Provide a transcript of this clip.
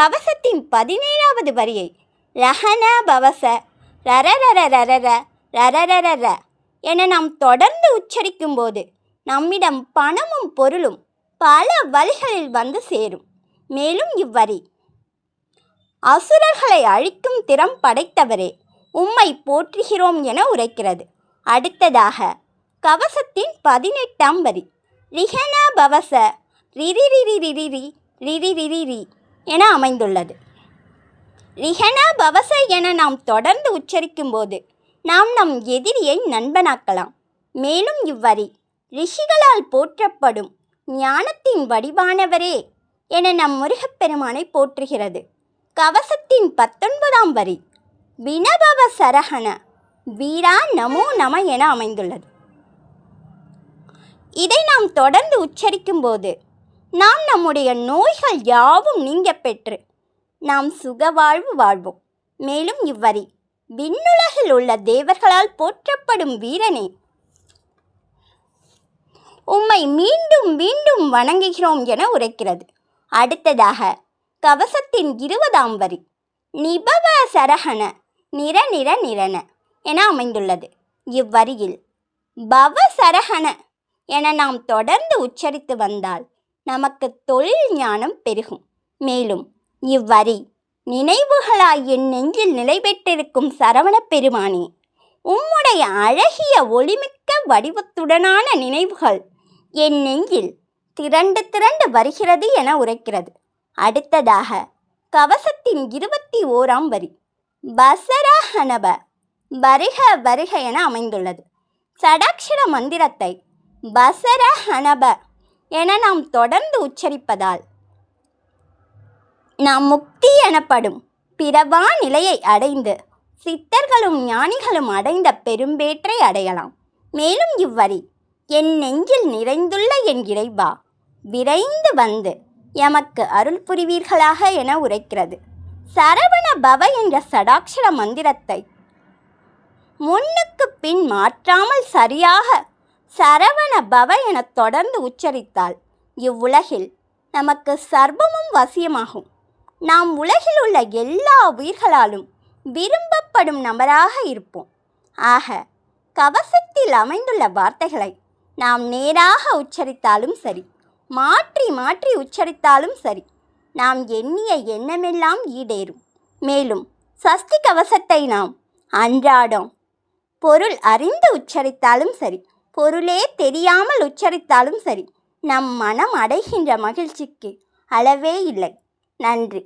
கவசத்தின் பதினேழாவது வரியை ரஹன பவச ரரரரரரர என நாம் தொடர்ந்து உச்சரிக்கும்போது நம்மிடம் பணமும் பொருளும் பல வழிகளில் வந்து சேரும். மேலும் இவ்வரி அசுரர்களை அழிக்கும் திறம் படைத்தவரே உம்மை போற்றுகிறோம் என உரைக்கிறது. அடுத்ததாக கவசத்தின் பதினெட்டாம் வரி ரிஹன பவச ரிரிரிரிரிரி ரிரிரிரிரி. என அமைந்துள்ளது. ரிஹன பவச என நாம் தொடர்ந்து உச்சரிக்கும்போது நாம் நம் எதிரியை நண்பனாக்கலாம். மேலும் இவ்வரி ரிஷிகளால் போற்றப்படும் ஞானத்தின் வடிவானவரே என நம் முருகப்பெருமானை போற்றுகிறது. கவசத்தின் பத்தொன்பதாம் வரி வினபவ சரஹண வீரா நமோ நம என அமைந்துள்ளது. இதை நாம் தொடர்ந்து உச்சரிக்கும்போது நாம் நம்முடைய நோய்கள் யாவும் நீங்க பெற்று நாம் சுக வாழ்வு வாழ்வோம். மேலும் இவ்வரி விண்ணுலகில் உள்ள தேவர்களால் போற்றப்படும் வீரனே உம்மை மீண்டும் மீண்டும் வணங்குகிறோம் என உரைக்கிறது. அடுத்ததாக கவசத்தின் இருபதாம் வரி நிபவ சரஹண நிற நிற நிறன என அமைந்துள்ளது. இவ்வரியில் பவ சரஹண என நாம் தொடர்ந்து உச்சரித்து வந்தால் நமக்கு தொழில் ஞானம் பெருகும். மேலும் இவ்வரி நினைவுகளாய் என் நெஞ்சில் நிலை பெற்றிருக்கும் சரவணப் பெருமானே உம்முடைய அழகிய ஒளிமிக்க வடிவத்துடனான நினைவுகள் என் நெஞ்சில் திரண்டு திரண்டு வருகிறது என உரைக்கிறது. அடுத்ததாக கவசத்தின் இருபத்தி ஓராம் வரி பசரா ஹனப வருக வருக என அமைந்துள்ளது. சடாட்சர மந்திரத்தை பசர ஹனப என நாம் தொடர்ந்து உச்சரிப்பதால். நாம் முக்தி எனப்படும் பிறவா நிலையை அடைந்து சித்தர்களும் ஞானிகளும் அடைந்த பெரும்பேற்றை அடையலாம். மேலும் இவ்வரி என் நெஞ்சில் நிறைந்துள்ள என் இறைவா விரைந்து வந்து எமக்கு அருள் புரிவீர்களாக என உரைக்கிறது. சரவண பவ என்ற சடாட்சர மந்திரத்தை முன்னுக்கு பின் மாற்றாமல் சரியாக சரவண பவ என தொடர்ந்து உச்சரித்தால் இவ்வுலகில் நமக்கு சர்வமும் வசியமாகும். நாம் உலகில் உள்ள எல்லா உயிர்களாலும் விரும்பப்படும் நபராக இருப்போம். ஆக கவசத்தில் அமைந்துள்ள வார்த்தைகளை நாம் நேராக உச்சரித்தாலும் சரி மாற்றி மாற்றி உச்சரித்தாலும் சரி நாம் எண்ணிய எண்ணமெல்லாம் ஈடேறும். மேலும் சஷ்டி கவசத்தை நாம் அன்றாடம் பொருள் அறிந்து உச்சரித்தாலும் சரி பொருளே தெரியாமல் உச்சரித்தாலும் சரி நம் மனம் அடைகின்ற மகிழ்ச்சிக்கு அளவே இல்லை. நன்றி.